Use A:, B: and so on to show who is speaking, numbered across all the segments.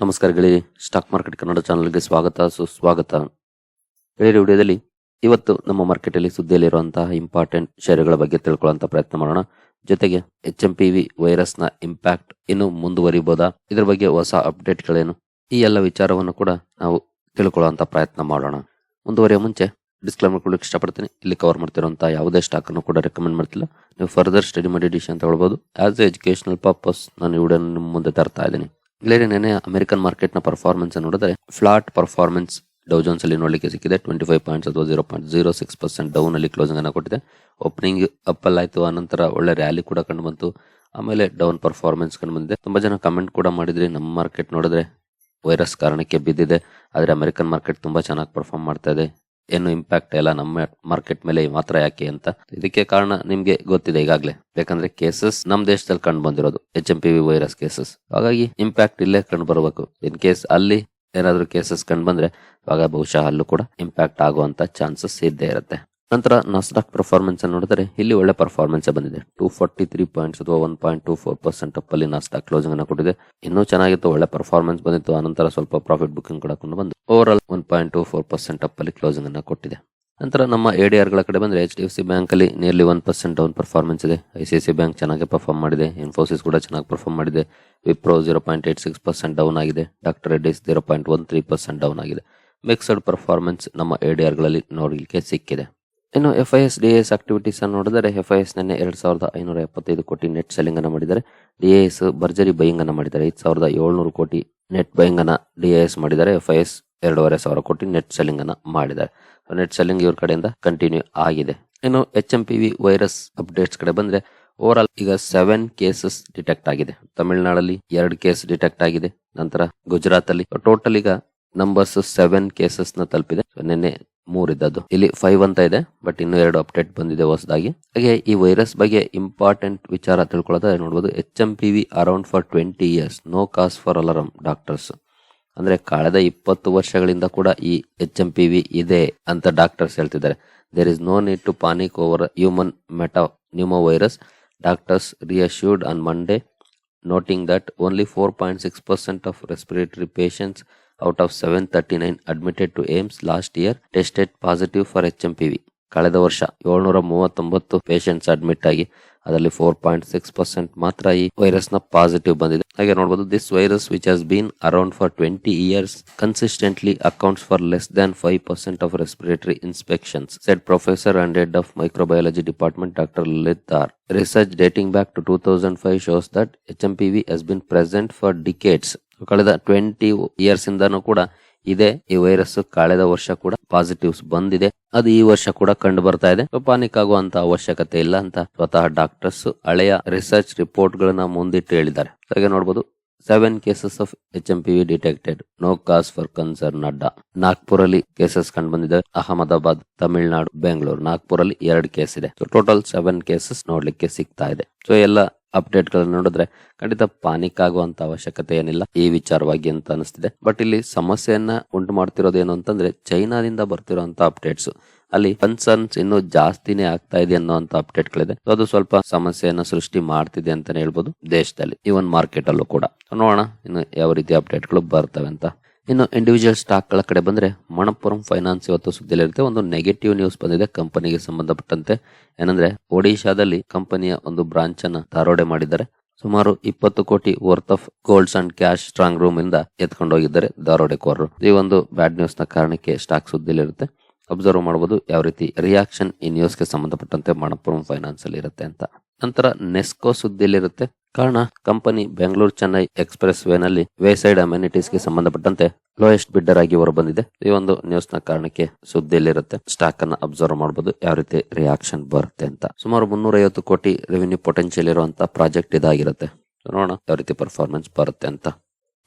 A: ನಮಸ್ಕಾರ ಗೆಳೆಯ stock market Kannada ಚಾನಲ್ಗೆ ಸ್ವಾಗತ, ಸುಸ್ವಾಗತ. ಗೆಳೆಯರ, ವಿಡಿಯೋದಲ್ಲಿ ಇವತ್ತು ನಮ್ಮ ಮಾರ್ಕೆಟಲ್ಲಿ ಸುದ್ದಿಯಲ್ಲಿರುವಂತಹ ಇಂಪಾರ್ಟೆಂಟ್ ಷೇರುಗಳ ಬಗ್ಗೆ ತಿಳ್ಕೊಳ್ಳುವಂತ ಪ್ರಯತ್ನ ಮಾಡೋಣ. ಜೊತೆಗೆ ಎಚ್ ಎಂ ಪಿ ವಿ ವೈರಸ್ನ ಇಂಪ್ಯಾಕ್ಟ್ ಇನ್ನು ಮುಂದುವರಿಬೋದಾ? ಇದರ ಬಗ್ಗೆ ಹೊಸ ಅಪ್ಡೇಟ್ಗಳೇನು ಈ ಎಲ್ಲ ವಿಚಾರವನ್ನು ಕೂಡ ನಾವು ತಿಳ್ಕೊಳ್ಳುವಂತ ಪ್ರಯತ್ನ ಮಾಡೋಣ. ಮುಂದುವರಿಯೋ ಮುಂಚೆ ಡಿಸ್ಕ್ಲೈಮರ್ ಕೊಡಲಿಕ್ಕೆ ಇಷ್ಟಪಡ್ತೀನಿ. ಇಲ್ಲಿ ಕವರ್ ಮಾಡ್ತಿರುವಂತಹ ಯಾವುದೇ ಸ್ಟಾಕ್ ಅನ್ನು ಕೂಡ ರೆಕಮೆಂಡ್ ಮಾಡ್ತಿಲ್ಲ. ನೀವು ಫರ್ದರ್ ಸ್ಟಡಿ ಮಾಡಿ ಡಿಸಿಷನ್ ತಗೊಳ್ಬಹುದು ಆಸ್ ಎ ಎಜುಕೇಶನಲ್ ಪರ್ಪಸ್ ನಾನು ವಿಡಿಯೋ ನಿಮ್ಮ ಮುಂದೆ ತರ್ತಾ ಇದ್ದೀನಿ. ಗೆಳೆಯರೆ ನೆನೆ ಅಮೆರಿಕನ್ ಮಾರ್ಕೆಟ್ನ ಪರ್ಫಾರ್ಮೆನ್ಸ್ ನೋಡಿದ್ರೆ ಫ್ಲಾಟ್ ಪರ್ಫಾರ್ಮೆನ್ಸ್ ಡೌ ಜೋನ್ಸ್ ಅಲ್ಲಿ ನೋಡಲಿಕ್ಕೆ ಸಿಕ್ಕಿದೆ. ಟ್ವೆಂಟಿ ಫೈವ್ ಪಾಯಿಂಟ್ಸ್ ಅಥವಾ zero point zero six percent down ಅಲ್ಲಿ ಕ್ಲೋಸಿಂಗ್ ಅನ್ನು ಕೊಟ್ಟಿದೆ. ಓಪನಿಂಗ್ ಅಪ್ ಅಲ್ಲಿ ಆಯ್ತು. ಆನಂತರ ಒಳ್ಳೆ ರ್ಯಾಲಿ ಕೂಡ ಕಂಡು ಬಂತು. ಆಮೇಲೆ ಡೌನ್ ಪರ್ಫಾರ್ಮೆನ್ಸ್ ಕಂಡು ಬಂದಿದೆ. ತುಂಬಾ ಜನ ಕಮೆಂಟ್ ಕೂಡ ಮಾಡಿದ್ರಿ. ನಮ್ಮ ಮಾರ್ಕೆಟ್ ನೋಡಿದ್ರೆ ವೈರಸ್ ಕಾರಣಕ್ಕೆ ಬಿದ್ದಿದೆ. ಆದರೆ ಅಮೆರಿಕನ್ ಮಾರ್ಕೆಟ್ ತುಂಬಾ ಚೆನ್ನಾಗಿ ಪರ್ಫಾರ್ಮ್ ಮಾಡ್ತಾ ಇದೆ. ಏನು ಇಂಪ್ಯಾಕ್ಟ್ ಇಲ್ಲ ನಮ್ಮ ಮಾರ್ಕೆಟ್ ಮೇಲೆ ಮಾತ್ರ ಯಾಕೆ ಅಂತ. ಇದಕ್ಕೆ ಕಾರಣ ನಿಮ್ಗೆ ಗೊತ್ತಿದೆ ಈಗಾಗಲೇ. ಯಾಕಂದ್ರೆ ಕೇಸಸ್ ನಮ್ ದೇಶದಲ್ಲಿ ಕಂಡು ಬಂದಿರೋದು. H M P V virus cases ಹಾಗಾಗಿ ಇಂಪ್ಯಾಕ್ಟ್ ಇಲ್ಲೇ ಕಂಡು ಬರಬೇಕು. ಇನ್ ಕೇಸ್ ಅಲ್ಲಿ ಏನಾದ್ರೂ ಕೇಸಸ್ ಕಂಡು ಬಂದ್ರೆ, ಆಗ ಬಹುಶಃ ಅಲ್ಲೂ ಕೂಡ ಇಂಪ್ಯಾಕ್ಟ್ ಆಗುವಂತ ಚಾನ್ಸಸ್ ಇದ್ದೇ ಇರುತ್ತೆ. ನಂತರ ನಾಸ್ಡಾಕ್ ಪರ್ಫಾರ್ಮೆನ್ಸ್ ಅನ್ನು ನೋಡಿದ್ರೆ ಇಲ್ಲಿ ಒಳ್ಳೆ ಪರ್ಫಾರ್ಮೆನ್ಸ್ ಬಂದಿದೆ. ಟೂ ಫಾರ್ಟಿ ತ್ರೀ ಪಾಯಿಂಟ್ಸ್ ಅಥವಾ one point two four percent up ಅಲ್ಲಿ ನಾಸ್ಡಾಕ್ ಕ್ಲೋಸಿಂಗ್ ಅನ್ನು ಕೊಟ್ಟಿದೆ. ಇನ್ನೂ ಚೆನ್ನಾಗಿತ್ತು, ಒಳ್ಳೆ ಪರ್ಫಾರ್ಮೆನ್ಸ್ ಬಂದಿತ್ತು. ಆನಂತರ ಸ್ವಲ್ಪ ಪ್ರಾಫಿಟ್ ಬುಕಿಂಗ್ ಕೂಡ ಕೊಂಡು ಬಂದು over all one point two four percent up ಅಲ್ಲಿ ಕ್ಲೋಸಿಂಗ್ ಅನ್ನು ಕೊಟ್ಟಿದೆ. ನಂತರ ನಮ್ಮ ಎಡಿಆರ್ಗಳ ಕಡೆ ಬಂದ್ರೆ H D F C bank ಅಲ್ಲಿ nearly one percent down performance ಇದೆ. ಐ ಸಿ ಸಿ ಬ್ಯಾಂಕ್ ಚೆನ್ನಾಗಿ ಪರ್ಫಾರ್ಮ್ ಮಾಡಿದೆ. ಇನ್ಫೋಸಿಸ್ ಕೂಡ ಚೆನ್ನಾಗಿ ಪರ್ಫಾರ್ಮ್ ಮಾಡಿದೆ. Wipro zero point eight six percent down ಆಗಿದೆ. Doctor Reddy's zero point one three percent down ಆಗಿದೆ. Mixed performance ನಮ್ಮ ಎಡಿಆರ್ಗಳಲ್ಲಿ ನೋಡಲಿಕ್ಕೆ ಸಿಕ್ಕಿದೆ. ಇನ್ನು F I S D S activities ಅನ್ನು ನೋಡಿದರೆ ಎಫ್ ಐ ಎಸ್ ನಿನ್ನೆ ಎರಡು ಸಾವಿರದ ಐನೂರ ಎಪ್ಪತ್ತೈದು ಕೋಟಿ ನೆಟ್ ಸೆಲ್ಲಿಂಗ್ ಅನ್ನು ಮಾಡಿದ್ದಾರೆ. ಡಿ ಎಸ್ ಭರ್ಜರಿ ಬೈಯಿಂಗ್ ಅನ್ನು ಮಾಡಿದ್ದಾರೆ. ಐದು ಸಾವಿರದ ಏಳ್ನೂರು ಕೋಟಿ ನೆಟ್ ಬೈಯಿಂಗ್ ಅನ್ನ ಡಿ ಎಸ್ ಮಾಡಿದ್ದಾರೆ. ಎಫ್ ಐ ಎಸ್ ಎರಡೂವರೆ ಸಾವಿರ ಕೋಟಿ ನೆಟ್ ಸೆಲ್ಲಿಂಗ್ ಅನ್ನು ಮಾಡಿದ್ದಾರೆ. ನೆಟ್ ಸೆಲ್ಲಿಂಗ್ ಇವ್ರ ಕಡೆಯಿಂದ ಕಂಟಿನ್ಯೂ ಆಗಿದೆ. ಇನ್ನು H M P V virus updates ಕಡೆ ಬಂದ್ರೆ ಓವರ್ ಆಲ್ ಈಗ ಸೆವೆನ್ ಕೇಸಸ್ ಡಿಟೆಕ್ಟ್ ಆಗಿದೆ. ತಮಿಳುನಾಡಲ್ಲಿ ಎರಡು ಕೇಸ್ ಡಿಟೆಕ್ಟ್ ಆಗಿದೆ. ನಂತರ ಗುಜರಾತ್ ಅಲ್ಲಿ ಟೋಟಲ್ ಈಗ ನಂಬರ್ಸ್ ಸೆವೆನ್ ಕೇಸಸ್ನ ತಲುಪಿದೆ. ನಿನ್ನೆ ಮೂರ್ ಇದ್ದದ್ದು ಇಲ್ಲಿ ಫೈವ್ ಅಂತ ಇದೆ ಬಟ್ ಇನ್ನು ಎರಡು ಅಪ್ಡೇಟ್ ಬಂದಿದೆ ಹೊಸದಾಗಿ. ಹಾಗೆ ಈ ವೈರಸ್ ಬಗ್ಗೆ ಇಂಪಾರ್ಟೆಂಟ್ ವಿಚಾರ ತಿಳ್ಕೊಳ್ಳೋದಾದ್ರೆ ನೋಡಬಹುದು H M P V around for twenty years no cause for alarm doctors ಅಂದ್ರೆ ಕಳೆದ ಇಪ್ಪತ್ತು ವರ್ಷಗಳಿಂದ ಕೂಡ ಈ ಎಚ್ ಎಂ ಪಿ ವಿ ಇದೆ ಅಂತ ಡಾಕ್ಟರ್ಸ್ ಹೇಳ್ತಿದ್ದಾರೆ. There is no need to panic over human meta pneumo virus doctors reassured on Monday noting that only 4.6% of respiratory patients out of 739 admitted to tested positive for H M P V ಕಳೆದ ವರ್ಷ ಏಳ್ನೂರ ಮೂವತ್ತೊಂಬತ್ತು patients admit ಆಗಿ ಅದರಲ್ಲಿ four point six percent ಮಾತ್ರ ಈ ವೈರಸ್ನ positive ಬಂದಿದೆ. ಹಾಗೆ ನೋಡಬಹುದು this virus which has been around for twenty years consistently accounts for less than five percent of respiratory inspections said professor and head of microbiology department doctor Lalit R research dating back to two thousand five shows that H M P V has been present for decades ಕಳೆದ twenty years ಇಂದನೂ ಕೂಡ ಇದೆ. ಈ virus ಕಳೆದ ವರ್ಷ ಕೂಡ positives ಬಂದಿದೆ. ಅದು ಈ ವರ್ಷ ಕೂಡ ಕಂಡು ಬರ್ತಾ ಇದೆ. ಪಾನಿಕ್ ಆಗುವಂತ ಅವಶ್ಯಕತೆ ಇಲ್ಲ ಅಂತ ಸ್ವತಃ ಡಾಕ್ಟರ್ಸ್ ಹಳೆಯ ರಿಸರ್ಚ್ ರಿಪೋರ್ಟ್ ಗಳನ್ನ ಮುಂದಿಟ್ಟು ಹೇಳಿದ್ದಾರೆ. ಹಾಗೆ ನೋಡಬಹುದು seven cases of H M P V detected no cause for concern ಅಡ್ಡ ನಾಗ್ಪುರಲ್ಲಿ ಕೇಸಸ್ ಕಂಡು ಬಂದಿದೆ ಅಹಮದಾಬಾದ್, ತಮಿಳುನಾಡು, ಬೆಂಗಳೂರು. ನಾಗ್ಪುರ್ ಅಲ್ಲಿ ಎರಡು ಕೇಸ್ ಇದೆ. ಟೋಟಲ್ ಸೆವೆನ್ ಕೇಸಸ್ ನೋಡ್ಲಿಕ್ಕೆ ಸಿಗ್ತಾ ಇದೆ. ಸೊ ಎಲ್ಲ ಅಪ್ಡೇಟ್ ಗಳನ್ನ ನೋಡಿದ್ರೆ ಖಂಡಿತ ಪಾನಿಕ್ ಆಗುವಂತ ಅವಶ್ಯಕತೆ ಏನಿಲ್ಲ. ಈ ವಿಚಾರವಾಗಿ ಅಂತ ಅನಿಸ್ತಿದೆ. ಬಟ್ ಇಲ್ಲಿ ಸಮಸ್ಯೆಯನ್ನ ಉಂಟು ಮಾಡ್ತಿರೋದೇನು ಅಂತಂದ್ರೆ ಚೈನಾದಿಂದ ಬರ್ತಿರೋಂತ ಅಪ್ಡೇಟ್ಸ್ ಅಲ್ಲಿ ಕನ್ಸರ್ನ್ಸ್ ಇನ್ನು ಜಾಸ್ತಿನೇ ಆಗ್ತಾ ಇದೆ ಅನ್ನೋಂತ ಅಪ್ಡೇಟ್ ಗಳಿದೆ. ಅದು ಸ್ವಲ್ಪ ಸಮಸ್ಯೆಯನ್ನ ಸೃಷ್ಟಿ ಮಾಡ್ತಿದೆ ಅಂತಾನೆ ಹೇಳ್ಬೋದು ದೇಶದಲ್ಲಿ. ಇವನ್ ಮಾರ್ಕೆಟ್ ಅಲ್ಲೂ ಕೂಡ. ನೋಡೋಣ ಇನ್ನು ಯಾವ ರೀತಿ ಅಪ್ಡೇಟ್ಗಳು ಬರ್ತವೆ ಅಂತ. ಇನ್ನು ಇಂಡಿವಿಜುವಲ್ ಸ್ಟಾಕ್ಗಳ ಕಡೆ ಬಂದ್ರೆ ಮಣಪುರಂ ಫೈನಾನ್ಸ್ ಇವತ್ತು ಸುದ್ದಿಯಲ್ಲಿರುತ್ತೆ. ಒಂದು ನೆಗೆಟಿವ್ ನ್ಯೂಸ್ ಬಂದಿದೆ ಕಂಪನಿಗೆ ಸಂಬಂಧಪಟ್ಟಂತೆ. ಏನಂದ್ರೆ, ಒಡಿಶಾದಲ್ಲಿ ಕಂಪನಿಯ ಒಂದು ಬ್ರಾಂಚ್ ಅನ್ನ ಧಾರೋಡೆ ಮಾಡಿದ್ದಾರೆ. ಸುಮಾರು ಇಪ್ಪತ್ತು ಕೋಟಿ worth of golds and cash strong room ಇಂದ ಎತ್ಕೊಂಡು ಹೋಗಿದ್ದಾರೆ ಧಾರೋಡೆಕೋರರು ಈ ಒಂದು ಬ್ಯಾಡ್ ನ್ಯೂಸ್ನ ಕಾರಣಕ್ಕೆ ಸ್ಟಾಕ್ ಸುದ್ದಿಲಿರುತ್ತೆ ಅಬ್ಸರ್ವ್ ಮಾಡಬಹುದು ಯಾವ ರೀತಿ ರಿಯಾಕ್ಷನ್ ಈ ನ್ಯೂಸ್ಗೆ ಸಂಬಂಧಪಟ್ಟಂತೆ ಮಣಪುರಂ ಫೈನಾನ್ಸ್ ಅಲ್ಲಿ ಇರುತ್ತೆ ಅಂತ. ನಂತರ ನೆಸ್ಕೋ ಸುದ್ದಿಯಲ್ಲಿರುತ್ತೆ. ಕಾರಣ company Bengaluru Chennai express way ನಲ್ಲಿ ವೇ ಸೈಡ್ ಅಮ್ಯುನಿಟೀಸ್ಗೆ ಸಂಬಂಧಪಟ್ಟಂತೆ ಲೋಯೆಸ್ಟ್ ಬಿಡ್ಡರ್ ಆಗಿ ಹೊರಬಂದಿದೆ. ಈ ಒಂದು ನ್ಯೂಸ್ನ ಕಾರಣಕ್ಕೆ ಸುದ್ದಿಯಲ್ಲಿರುತ್ತೆ. ಸ್ಟಾಕ್ ಅನ್ನ ಅಬ್ಸರ್ವ್ ಮಾಡಬಹುದು ಯಾವ ರೀತಿ ರಿಯಾಕ್ಷನ್ ಬರುತ್ತೆ ಅಂತ. ಸುಮಾರು ಮುನ್ನೂರ ಐವತ್ತು ಕೋಟಿ ರೆವಿನ್ಯೂ ಪೊಟೆನ್ಶಿಯಲ್ ಇರುವಂತಹ ಪ್ರಾಜೆಕ್ಟ್ ಇದಾಗಿರುತ್ತೆ. ನೋಡೋಣ ಯಾವ ರೀತಿ ಪರ್ಫಾರ್ಮೆನ್ಸ್ ಬರುತ್ತೆ ಅಂತ.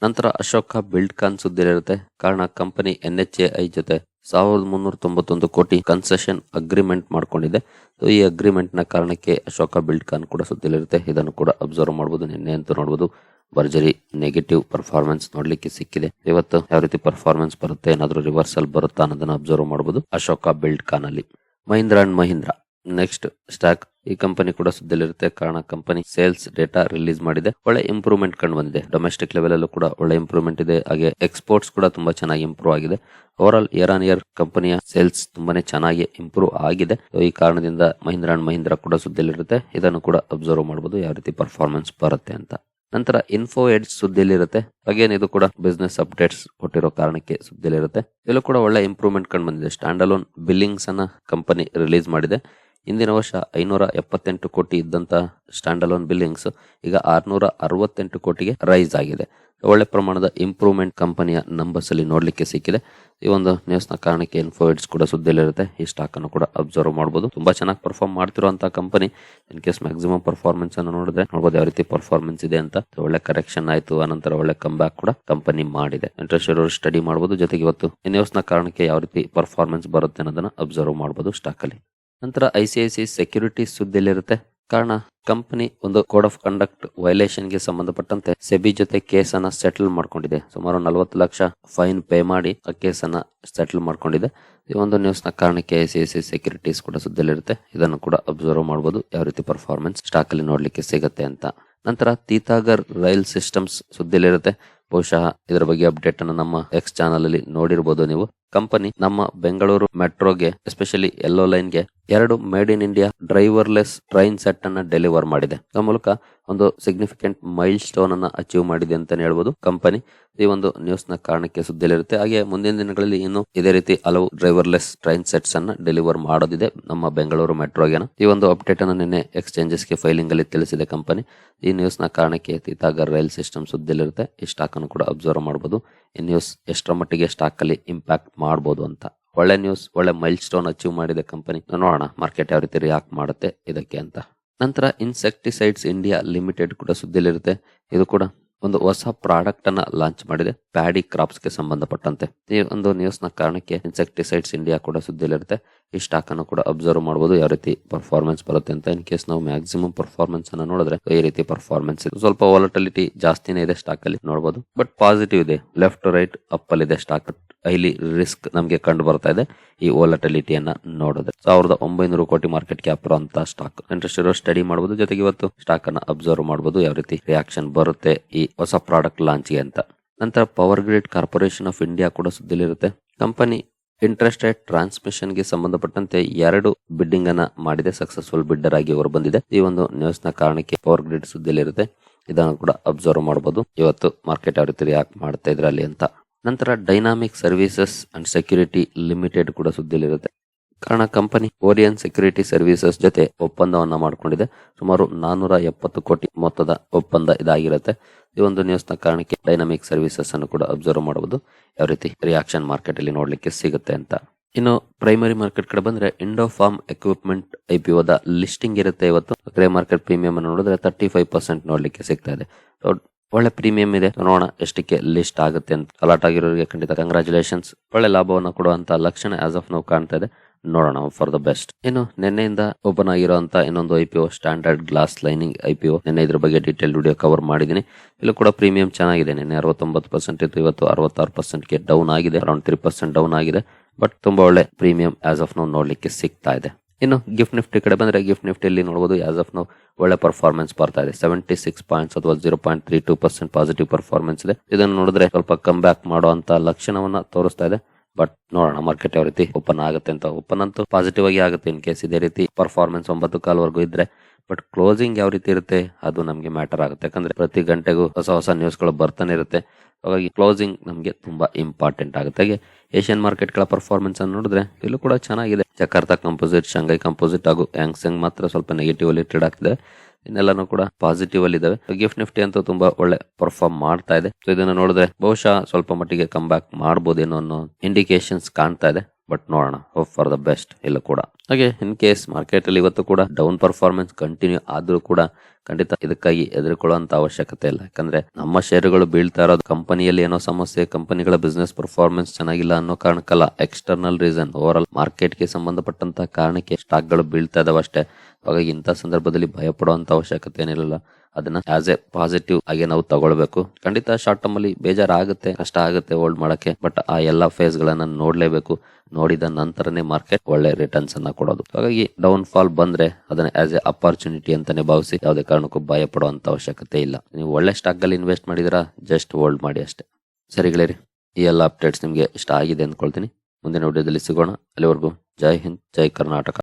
A: ನಂತರ ಅಶೋಕ ಬಿಲ್ಡ್ ಕಾನ್ ಸುದ್ದಿಲಿರುತ್ತೆ ಕಾರಣ company N H A I ಜೊತೆ ಸಾವಿರದ ಮುನ್ನೂರ ತೊಂಬತ್ತೊಂದು ಕೋಟಿ ಕನ್ಸೆಷನ್ ಅಗ್ರಿಮೆಂಟ್ ಮಾಡ್ಕೊಂಡಿದೆ. ಸೊ ಈ ಅಗ್ರಿಮೆಂಟ್ನ ಕಾರಣಕ್ಕೆ ಅಶೋಕ ಬಿಲ್ಡ್ ಕಾನ್ ಕೂಡ ಸುದ್ದಿಲಿರುತ್ತೆ ಇದನ್ನು ಕೂಡ ಅಬ್ಸರ್ವ್ ಮಾಡಬಹುದು ನಿನ್ನೆ ಅಂತೂ ನೋಡಬಹುದು ಭರ್ಜರಿ ನೆಗೆಟಿವ್ ಪರ್ಫಾರ್ಮೆನ್ಸ್ ನೋಡ್ಲಿಕ್ಕೆ ಸಿಕ್ಕಿದೆ. ಇವತ್ತು ಯಾವ ರೀತಿ ಪರ್ಫಾರ್ಮೆನ್ಸ್ ಬರುತ್ತೆ, ಏನಾದ್ರೂ ರಿವರ್ಸಲ್ ಬರುತ್ತಾ ಅನ್ನೋದನ್ನ ಅಬ್ಸರ್ವ್ ಮಾಡಬಹುದು ಅಶೋಕ ಬಿಲ್ಡ್ ಅಲ್ಲಿ. Mahindra and Mahindra. Next stock ಈ ಕಂಪನಿ ಕೂಡ ಸುದ್ದಿಲಿರುತ್ತೆ ಕಾರಣ ಕಂಪನಿ ಸೇಲ್ಸ್ ಡೇಟಾ ರಿಲೀಸ್ ಮಾಡಿದೆ. ಒಳ್ಳೆ ಇಂಪ್ರೂವ್ಮೆಂಟ್ ಕಂಡು ಬಂದಿದೆ. ಡೊಮೆಸ್ಟಿಕ್ ಲೆವೆಲ್ ಅಲ್ಲೂ ಕೂಡ ಒಳ್ಳೆ ಇಂಪ್ರೂವ್ಮೆಂಟ್ ಇದೆ. ಹಾಗೆ ಎಕ್ಸ್ಪೋರ್ಟ್ಸ್ ಕೂಡ ತುಂಬಾ ಚೆನ್ನಾಗಿ ಇಂಪ್ರೂವ್ ಆಗಿದೆ. Over all year on year ಕಂಪನಿಯ ಸೇಲ್ಸ್ ತುಂಬಾನೇ ಚೆನ್ನಾಗಿ ಇಂಪ್ರೂವ್ ಆಗಿದೆ. ಈ ಕಾರಣದಿಂದ ಮಹಿಂದ್ರಾ ಅಂಡ್ ಮಹಿಂದ್ರ ಕೂಡ ಸುದ್ದಿಯಲ್ಲಿರುತ್ತೆ. ಇದನ್ನು ಕೂಡ ಅಬ್ಸರ್ವ್ ಮಾಡಬಹುದು ಯಾವ ರೀತಿ ಪರ್ಫಾರ್ಮೆನ್ಸ್ ಬರುತ್ತೆ ಅಂತ. ನಂತರ ಇನ್ಫೋ ಎಡ್ಸ್ ಸುದ್ದಿಲಿರುತ್ತೆ ಅಗೇನ್ ಇದು ಕೂಡ ಬಿಸ್ನೆಸ್ ಅಪ್ಡೇಟ್ಸ್ ಕೊಟ್ಟಿರೋ ಕಾರಣಕ್ಕೆ ಸುದ್ದಿಯಲ್ಲಿರುತ್ತೆ. ಇಲ್ಲೂ ಕೂಡ ಒಳ್ಳೆ ಇಂಪ್ರೂವ್ಮೆಂಟ್ ಕಂಡು ಬಂದಿದೆ. ಸ್ಟ್ಯಾಂಡ್ ಅಲೋನ್ ಬಿಲ್ಲಿಂಗ್ಸ್ ಅನ್ನ ಕಂಪನಿ ರಿಲೀಸ್ ಮಾಡಿದೆ. ಇಂದಿನ ವರ್ಷ ಐನೂರ ಎಪ್ಪತ್ತೆಂಟು ಕೋಟಿ ಇದ್ದಂತ ಸ್ಟ್ಯಾಂಡ್ ಅಲೋನ್ ಬಿಲ್ಲಿಂಗ್ಸ್ ಈಗ ಆರ್ನೂರ ಅರವತ್ತೆಂಟು ಕೋಟಿಗೆ ರೈಸ್ ಆಗಿದೆ. ಒಳ್ಳೆ ಪ್ರಮಾಣದ ಇಂಪ್ರೂವ್ಮೆಂಟ್ ಕಂಪನಿಯ ನಂಬರ್ಸ್ ಅಲ್ಲಿ ನೋಡ್ಲಿಕ್ಕೆ ಸಿಕ್ಕಿದೆ. ಈ ಒಂದು ನ್ಯೂಸ್ನ ಕಾರಣಕ್ಕೆ ಇನ್ಫೋಯಿಡ್ಸ್ ಕೂಡ ಸುದ್ದಿಯಲ್ಲಿರುತ್ತೆ. ಈ ಸ್ಟಾಕ್ ಅನ್ನು ಕೂಡ ಅಬ್ಸರ್ವ್ ಮಾಡಬಹುದು ತುಂಬಾ ಚೆನ್ನಾಗಿ perform ಮಾಡ್ತಿರುವಂತಹ company in case maximum performance ಅನ್ನು ನೋಡಿದ್ರೆ ನೋಡಬಹುದು ಯಾವ ರೀತಿ ಪರ್ಫಾರ್ಮೆನ್ಸ್ ಇದೆ ಅಂತ. ಒಳ್ಳೆ ಕರೆಕ್ಷನ್ ಆಯ್ತು. ಆನಂತರ ಒಳ್ಳೆ ಕಮ್ ಬ್ಯಾಕ್ ಕೂಡ ಕಂಪನಿ ಮಾಡಿದೆ. ಇಂಟ್ರೆಸ್ಟ್ ಇರೋರು ಸ್ಟಡಿ ಮಾಡಬಹುದು ಜೊತೆಗೆ ಇವತ್ತು ಈ ನ್ಯೂಸ್ನ ಕಾರಣಕ್ಕೆ ಯಾವ ರೀತಿ ಪರ್ಫಾರ್ಮೆನ್ಸ್ ಬರುತ್ತೆ ಅನ್ನೋದನ್ನ ಅಬ್ಸರ್ವ್ ಮಾಡಬಹುದು ಸ್ಟಾಕ್ ಅಲ್ಲಿ. ನಂತರ I C I C security ಸುದ್ದಿಯಲ್ಲಿರುತ್ತೆ. ಕಾರಣ ಕಂಪನಿ ಒಂದು ಕೋಡ್ ಆಫ್ ಕಂಡಕ್ಟ್ ವೈಲೇಷನ್ಗೆ ಸಂಬಂಧಪಟ್ಟಂತೆ ಸೆಬಿ ಜೊತೆ ಕೇಸ್ ಅನ್ನ ಸೆಟಲ್ ಮಾಡ್ಕೊಂಡಿದೆ. ಸುಮಾರು ನಲವತ್ತು ಲಕ್ಷ ಫೈನ್ ಪೇ ಮಾಡಿ ಆ ಕೇಸ್ ಅನ್ನ ಸೆಟಲ್ ಮಾಡ್ಕೊಂಡಿದೆ. ಈ ಒಂದು ನ್ಯೂಸ್ನ ಕಾರಣಕ್ಕೆ I C I C securities ಕೂಡ ಸುದ್ದಿಲಿರುತ್ತೆ ಇದನ್ನು ಕೂಡ ಅಬ್ಸರ್ವ್ ಮಾಡಬಹುದು ಯಾವ ರೀತಿ ಪರ್ಫಾರ್ಮೆನ್ಸ್ ಸ್ಟಾಕ್ ಅಲ್ಲಿ ನೋಡ್ಲಿಕ್ಕೆ ಸಿಗುತ್ತೆ ಅಂತ. ನಂತರ ತೀತಾಗರ್ ರೈಲ್ ಸಿಸ್ಟಮ್ಸ್ ಸುದ್ದಿಲಿರುತ್ತೆ ಬಹುಶಃ ಇದರ ಬಗ್ಗೆ ಅಪ್ಡೇಟ್ ಅನ್ನು ನಮ್ಮ ಎಕ್ಸ್ ಚಾನಲ್ ಅಲ್ಲಿ ನೋಡಿರಬಹುದು ನೀವು. ಕಂಪನಿ ನಮ್ಮ ಬೆಂಗಳೂರು ಮೆಟ್ರೋಗೆ ಎಸ್ಪೆಷಲಿ ಯೆಲ್ಲೋ ಲೈನ್ಗೆ ಎರಡು made in India driverless train set ಅನ್ನ ಡೆಲಿವರ್ ಮಾಡಿದೆ. ಆ ಮೂಲಕ ಒಂದು ಸಿಗ್ನಿಫಿಕೆಂಟ್ ಮೈಲ್ ಸ್ಟೋನ್ ಅನ್ನ ಅಚೀವ್ ಮಾಡಿದೆ ಅಂತಾನೆ ಹೇಳ್ಬೋದು ಕಂಪನಿ ಈ ಒಂದು ನ್ಯೂಸ್ನ ಕಾರಣಕ್ಕೆ ಸುದ್ದಿಯಲ್ಲಿರುತ್ತೆ. ಹಾಗೆ ಮುಂದಿನ ದಿನಗಳಲ್ಲಿ ಇನ್ನು ಇದೇ ರೀತಿ ಹಲವು ಡ್ರೈವರ್ಲೆಸ್ ಟ್ರೈನ್ ಸೆಟ್ಸ್ ಅನ್ನ ಡೆಲಿವರ್ ಮಾಡೋದಿದೆ ನಮ್ಮ ಬೆಂಗಳೂರು ಮೆಟ್ರೋಗೆ ಈ ಒಂದು ಅಪ್ಡೇಟ್ ಅನ್ನು ನಿನ್ನೆ ಎಕ್ಸ್ಚೇಂಜಸ್ಗೆ ಫೈಲಿಂಗ್ ಅಲ್ಲಿ ತಿಳಿಸಿದೆ ಕಂಪನಿ ಈ ನ್ಯೂಸ್ನ ಕಾರಣಕ್ಕೆ ತೀತಾಗರ್ ರೈಲ್ ಸಿಸ್ಟಮ್ ಸುದ್ದಿಯಲ್ಲಿರುತ್ತೆ. ಈ ಸ್ಟಾಕ್ ಅನ್ನು ಕೂಡ ಅಬ್ಸರ್ವ್ ಮಾಡಬಹುದು ಈ ನ್ಯೂಸ್ ಎಷ್ಟರ ಮಟ್ಟಿಗೆ ಸ್ಟಾಕ್ ಅಲ್ಲಿ ಇಂಪ್ಯಾಕ್ಟ್ ಮಾಡಬಹುದು ಅಂತ. ಒಳ್ಳೆ ನ್ಯೂಸ್ ಒಳ್ಳೆ ಮೈಲ್ ಸ್ಟೋನ್ ಅಚೀವ್ ಮಾಡಿದೆ ಕಂಪನಿ ನೋಡೋಣ ಮಾರ್ಕೆಟ್ ಯಾವ ರೀತಿ ರಿಯಾಕ್ಟ್ ಮಾಡುತ್ತೆ, ಇದಕ್ಕೆ ಅಂತ. ನಂತರ ಇನ್ಸೆಕ್ಟಿಸೈಡ್ಸ್ ಇಂಡಿಯಾ ಲಿಮಿಟೆಡ್ ಕೂಡ ಸುದ್ದಿಯಲ್ಲಿರುತ್ತೆ. ಇದು ಕೂಡ ಒಂದು ಹೊಸ ಪ್ರಾಡಕ್ಟ್ ಅನ್ನ ಲಾಂಚ್ ಮಾಡಿದೆ. ಪ್ಯಾಡಿ ಕ್ರಾಪ್ಸ್ಗೆ ಸಂಬಂಧಪಟ್ಟಂತೆ. ಈ ಒಂದು ನ್ಯೂಸ್ನ ಕಾರಣಕ್ಕೆ ಇನ್ಸೆಕ್ಟಿಸೈಡ್ಸ್ ಇಂಡಿಯಾ ಕೂಡ ಸುದ್ದಿಯಲ್ಲಿರುತ್ತೆ. ಈ ಸ್ಟಾಕ್ ಅನ್ನು ಕೂಡ ಅಬ್ಸರ್ವ್ ಮಾಡಬಹುದು ಯಾವ ರೀತಿ ಪರ್ಫಾರ್ಮೆನ್ಸ್ ಬರುತ್ತೆ ಅಂತ. ಇನ್ ಕೇಸ್ ನಾವು ಮ್ಯಾಕ್ಸಿಮಮ್ ಪರ್ಫಾರ್ಮೆನ್ಸ್ ಅನ್ನ ನೋಡಿದ್ರೆ, ಈ ರೀತಿ ಪರ್ಫಾರ್ಮೆನ್ಸ್ ಇದೆ. ಸ್ವಲ್ಪ ವಾಲಟಿಲಿಟಿ ಜಾಸ್ತಿನೇ ಇದೆ ಸ್ಟಾಕ್ ಅಲ್ಲಿ ನೋಡಬಹುದು ಬಟ್ ಪಾಸಿಟಿವ್ ಇದೆ. ಲೆಫ್ಟ್ ರೈಟ್ ಅಪ್ ಅಲ್ಲಿ ಇದೆ ಸ್ಟಾಕ್ ಹೈಲಿ ರಿಸ್ಕ್ ನಮಗೆ ಕಂಡು ಬರ್ತಾ ಇದೆ ಈ ವೋಲಟಿಲಿಟಿಯನ್ನ ನೋಡಿದ್ರೆ ಸಾವಿರದ ಒಂಬೈನೂರು ಕೋಟಿ ಮಾರ್ಕೆಟ್ ಕ್ಯಾಪ್ ಅಂತ ಸ್ಟಾಕ್ ಇಂಟ್ರೆಸ್ಟ್ ಇರೋ ಸ್ಟಡಿ ಮಾಡಬಹುದು ಜೊತೆಗೆ ಇವತ್ತು ಸ್ಟಾಕ್ ಅನ್ನ ಅಬ್ಸರ್ವ್ ಮಾಡಬಹುದು ಯಾವ ರೀತಿ ರಿಯಾಕ್ಷನ್ ಬರುತ್ತೆ ಈ ಹೊಸ ಪ್ರಾಡಕ್ಟ್ ಲಾಂಚ್ಗೆ ಅಂತ. ನಂತರ power grid corporation of India ಕೂಡ ಸುದ್ದಿಲಿರುತ್ತೆ ಕಂಪನಿ ಇಂಟ್ರೆಸ್ಟ್ ರೇಟ್ ಟ್ರಾನ್ಸ್ಮಿಷನ್ಗೆ ಸಂಬಂಧಪಟ್ಟಂತೆ ಎರಡು ಬಿಡ್ಡಿಂಗ್ ಅನ್ನ ಮಾಡಿದೆ. ಸಕ್ಸಸ್ಫುಲ್ ಬಿಡ್ಡರ್ ಆಗಿ ಅವರು ಬಂದಿದೆ. ಈ ಒಂದು ನ್ಯೂಸ್ನ ಕಾರಣಕ್ಕೆ ಪವರ್ ಗ್ರಿಡ್ ಸುದ್ದಿಲಿರುತ್ತೆ ಇದನ್ನು ಕೂಡ ಅಬ್ಸರ್ವ್ ಮಾಡಬಹುದು ಇವತ್ತು ಮಾರ್ಕೆಟ್ ಯಾವ ರೀತಿ ರಿಯಾಕ್ಟ್ ಮಾಡ್ತಾ ಇದ್ರಲ್ಲಿ ಅಂತ. ನಂತರ dynamic services and security limited ಕೂಡ ಸುದ್ದಿಲಿರುತ್ತೆ ಕಾರಣ ಕಂಪನಿ ಓರಿಯನ್ ಸೆಕ್ಯೂರಿಟಿ ಸರ್ವಿಸಸ್ ಜೊತೆ ಒಪ್ಪಂದವನ್ನ ಮಾಡಿಕೊಂಡಿದೆ. ಸುಮಾರು ನಾನೂರ ಎಪ್ಪತ್ತು ಕೋಟಿ ಮೊತ್ತದ ಒಪ್ಪಂದ ಇದಾಗಿರುತ್ತೆ. ಈ ಒಂದು ನ್ಯೂಸ್ನ ಕಾರಣಕ್ಕೆ ಡೈನಾಮಿಕ್ ಸರ್ವಿಸಸ್ ಅನ್ನು ಕೂಡ ಅಬ್ಸರ್ವ್ ಮಾಡಬಹುದು. ಯಾವ ರೀತಿ ರಿಯಾಕ್ಷನ್ ಮಾರ್ಕೆಟ್ ಅಲ್ಲಿ ನೋಡ್ಲಿಕ್ಕೆ ಸಿಗುತ್ತೆ ಅಂತ. ಇನ್ನು ಪ್ರೈಮರಿ ಮಾರ್ಕೆಟ್ ಕಡೆ ಬಂದ್ರೆ Indo farm equipment I P listing ಇರುತ್ತೆ ಇವತ್ತು. ಗ್ರೇ ಮಾರ್ಕೆಟ್ ಪ್ರೀಮಿಯಂ ಅನ್ನು ನೋಡಿದ್ರೆ ತರ್ಟಿ ಫೈವ್ ಪರ್ಸೆಂಟ್ ನೋಡ್ಲಿಕ್ಕೆ ಸಿಗ್ತಾ ಇದೆ. ಒಳ್ಳೆ ಪ್ರೀಮಿಯಂ ಇದೆ. ನೋಡೋಣ ಎಷ್ಟಕ್ಕೆ ಲಿಸ್ಟ್ ಆಗುತ್ತೆ ಅಂತ. ಅಲಾಟ್ ಆಗಿರೋರಿಗೆ ಖಂಡಿತ ಕಂಗ್ರಾಚುಲೇಷನ್ಸ್ ಒಳ್ಳೆ ಲಾಭವನ್ನು ಕೊಡುವಂತ ಲಕ್ಷಣ ಆಸ್ ಆಫ್ ನಾವು ಕಾಣ್ತಾ ಇದೆ. ನೋಡೋಣ ಫಾರ್ ದ ಬೆಸ್ಟ್ ಇನ್ನು ನಿನ್ನೆಯಿಂದ ಓಪನ್ ಆಗಿರುವಂತ ಇನ್ನೊಂದು I P O standard glass lining I P O ನಿನ್ನೆ ಇದ್ರ ಬಗ್ಗೆ ಡೀಟೇಲ್ ವಿಡಿಯೋ ಕವರ್ ಮಾಡಿದೀನಿ ಇಲ್ಲೂ ಕೂಡ ಪ್ರೀಮಿಯಂ ಚೆನ್ನಾಗಿದೆ. ನಿನ್ನೆ ಅರವತ್ತೊಂಬತ್ತು ಪರ್ಸೆಂಟ್ ಇತ್ತು, ಇವತ್ತು ಅರವತ್ತಾರು ಪರ್ಸೆಂಟ್ಗೆ ಡೌನ್ ಆಗಿದೆ. ಅರೌಂಡ್ ತ್ರೀ ಪರ್ಸೆಂಟ್ ಡೌನ್ ಆಗಿದೆ. ಬಟ್ ತುಂಬಾ ಒಳ್ಳೆ ಪ್ರೀಮಿಯಂ ಆಸ್ ಆಫ್ ನಾವು ನೋಡ್ಲಿಕ್ಕೆ ಸಿಗ್ತಾ ಇದೆ. ಇನ್ನು ಗಿಫ್ಟ್ ನಿಫ್ಟಿ ಕಡೆ ಬಂದರೆ ಗಿಫ್ಟ್ ನಿಫ್ಟಿಯಲ್ಲಿ ನೋಡಬಹುದು ಆಸ್ ಆಫ್ ನೋ ಒಳ್ಳೆ ಪರ್ಫಾರ್ಮೆನ್ಸ್ ಬರ್ತಾ ಇದೆ. ಸೆವೆಂಟಿ ಸಿಕ್ಸ್ ಪಾಯಿಂಟ್ಸ್ ಅಥವಾ zero point three two percent positive performance ಇದೆ. ಇದನ್ನು ನೋಡಿದ್ರೆ ಸ್ವಲ್ಪ ಕಮ್ ಬ್ಯಾಕ್ ಮಾಡುವಂತ ಲಕ್ಷಣವನ್ನ ತೋರಿಸ್ತಾ ಇದೆ. ಬಟ್ ನೋಡೋಣ ಮಾರ್ಕೆಟ್ ಯಾವ ರೀತಿ ಓಪನ್ ಆಗುತ್ತೆ ಅಂತ. ಓಪನ್ ಅಂತೂ ಪಾಸಿಟಿವ್ ಆಗಿ ಆಗುತ್ತೆ ಇನ್ ಕೇಸ್ ಇದೇ ರೀತಿ ಪರ್ಫಾರ್ಮೆನ್ಸ್ ಒಂಬತ್ತು ಕಾಲವರೆಗೂ ಇದ್ರೆ. ಬಟ್ ಕ್ಲೋಸಿಂಗ್ ಯಾವ ರೀತಿ ಇರುತ್ತೆ ಅದು ನಮಗೆ ಮ್ಯಾಟರ್ ಆಗುತ್ತೆ. ಯಾಕಂದ್ರೆ ಪ್ರತಿ ಗಂಟೆಗೂ ಹೊಸ ಹೊಸ ನ್ಯೂಸ್ಗಳು ಬರ್ತಾನೆ ಇರುತ್ತೆ. ಹಾಗಾಗಿ ಕ್ಲೋಸಿಂಗ್ ನಮಗೆ ತುಂಬಾ ಇಂಪಾರ್ಟೆಂಟ್ ಆಗುತ್ತೆ. ಹಾಗೆ ಏಷ್ಯನ್ ಮಾರ್ಕೆಟ್ಗಳ ಪರ್ಫಾರ್ಮೆನ್ಸ್ ಅನ್ನು ನೋಡಿದ್ರೆ ಇಲ್ಲೂ ಕೂಡ ಚೆನ್ನಾಗಿದೆ. ಜಕಾರ್ತಾ ಕಂಪೋಸಿಟ್ ಶಂಘೈ ಕಂಪೋಸಿಟ್ ಹಾಗೂ ಹ್ಯಾಂಗ್ಸೆಂಗ್ ಮಾತ್ರ ಸ್ವಲ್ಪ ನೆಗೆಟಿವ್ ಅಲ್ಲಿ ಟ್ರೇಡ್ ಆಗ್ತಿದೆ. ಇನ್ನೆಲ್ಲಾನು ಕೂಡ ಪಾಸಿಟಿವ್ ಅಲ್ಲಿ ಇದಾವೆ. ಗಿಫ್ಟ್ ನಿಫ್ಟಿ ಅಂತೂ ತುಂಬಾ ಒಳ್ಳೆ ಪರ್ಫಾರ್ಮ್ ಮಾಡ್ತಾ ಇದೆ. ಸೊ ಇದನ್ನ ನೋಡಿದ್ರೆ ಬಹುಶಃ ಸ್ವಲ್ಪ ಮಟ್ಟಿಗೆ ಕಮ್ ಬ್ಯಾಕ್ ಮಾಡಬಹುದೇನೋ ಅನ್ನೋ ಇಂಡಿಕೇಶನ್ಸ್ ಕಾಣ್ತಾ ಇದೆ. ಬಟ್ ನೋಡೋಣ. ಹೋಪ್ ಫಾರ್ ದ ಬೆಸ್ಟ್ ಇಲ್ಲೂ ಕೂಡ. ಹಾಗೆ ಇನ್ ಕೇಸ್ ಮಾರ್ಕೆಟ್ ಅಲ್ಲಿ ಇವತ್ತು ಕೂಡ ಡೌನ್ ಪರ್ಫಾರ್ಮೆನ್ಸ್ ಕಂಟಿನ್ಯೂ ಆದ್ರೂ ಕೂಡ ಖಂಡಿತ ಇದಕ್ಕಾಗಿ ಎದುರುಕೊಳ್ಳುವಂತ ಅವಶ್ಯಕತೆ ಇಲ್ಲ. ಯಾಕಂದ್ರೆ ನಮ್ಮ ಷೇರುಗಳು ಬೀಳ್ತಾ ಇರೋದು ಕಂಪನಿಯಲ್ಲಿ ಏನೋ ಸಮಸ್ಯೆ ಕಂಪನಿಗಳ ಬಿಸ್ನೆಸ್ ಪರ್ಫಾರ್ಮೆನ್ಸ್ ಚೆನ್ನಾಗಿಲ್ಲ ಅನ್ನೋ ಕಾರಣಕ್ಕಲ್ಲ. ಎಕ್ಸ್ಟರ್ನಲ್ ರೀಸನ್ ಓವರ್ ಆಲ್ ಮಾರ್ಕೆಟ್ಗೆ ಸಂಬಂಧಪಟ್ಟಂತ ಕಾರಣಕ್ಕೆ ಸ್ಟಾಕ್ಗಳು ಬೀಳ್ತಾ ಇದಾವೆ ಅಷ್ಟೇ. ಹಾಗಾಗಿ ಇಂಥ ಸಂದರ್ಭದಲ್ಲಿ ಭಯ ಪಡುವಂತ ಅವಶ್ಯಕತೆ ಏನಿಲ್ಲ ಅದನ್ನ ಆಸ್ ಎ ಪಾಸಿಟಿವ್ ಆಗಿ ನಾವು ತಗೊಳ್ಬೇಕು. ಖಂಡಿತ ಶಾರ್ಟ್ ಟರ್ಮ್ ಅಲ್ಲಿ ಬೇಜಾರಾಗುತ್ತೆ ಕಷ್ಟ ಆಗುತ್ತೆ ಹೋಲ್ಡ್ ಮಾಡಕ್ಕೆ. ಬಟ್ ಆ ಎಲ್ಲಾ ಫೇಸ್ ಗಳನ್ನ ನೋಡ್ಲೇಬೇಕು. ನೋಡಿದ ನಂತರನೇ ಮಾರ್ಕೆಟ್ ಒಳ್ಳೆ ರಿಟರ್ನ್ಸ್ ಅನ್ನ ಕೊಡೋದು. ಹಾಗಾಗಿ ಡೌನ್ ಫಾಲ್ ಬಂದ್ರೆ ಅದನ್ನ ಆಸ್ ಎ ಅಪಾರ್ಚುನಿಟಿ ಅಂತಾನೆ ಭಾವಿಸಿ ಯಾವುದೇ ಕಾರಣಕ್ಕೂ ಭಯ ಪಡುವಂತ ಅವಶ್ಯಕತೆ ಇಲ್ಲ. ನೀವು ಒಳ್ಳೆ ಸ್ಟಾಕ್ ಅಲ್ಲಿ ಇನ್ವೆಸ್ಟ್ ಮಾಡಿದಿರಾ ಜಸ್ಟ್ ಹೋಲ್ಡ್ ಮಾಡಿ ಅಷ್ಟೇ. ಗೆಳೆಯರಿ, ಈ ಎಲ್ಲ ಅಪ್ಡೇಟ್ಸ್ ನಿಮಗೆ ಇಷ್ಟ ಆಗಿದೆ ಅಂದ್ಕೊಳ್ತೀನಿ. ಮುಂದಿನ ವಿಡಿಯೋದಲ್ಲಿ ಸಿಗೋಣ. ಅಲ್ಲಿವರೆಗೂ ಜೈ ಹಿಂದ್, ಜೈ ಕರ್ನಾಟಕ.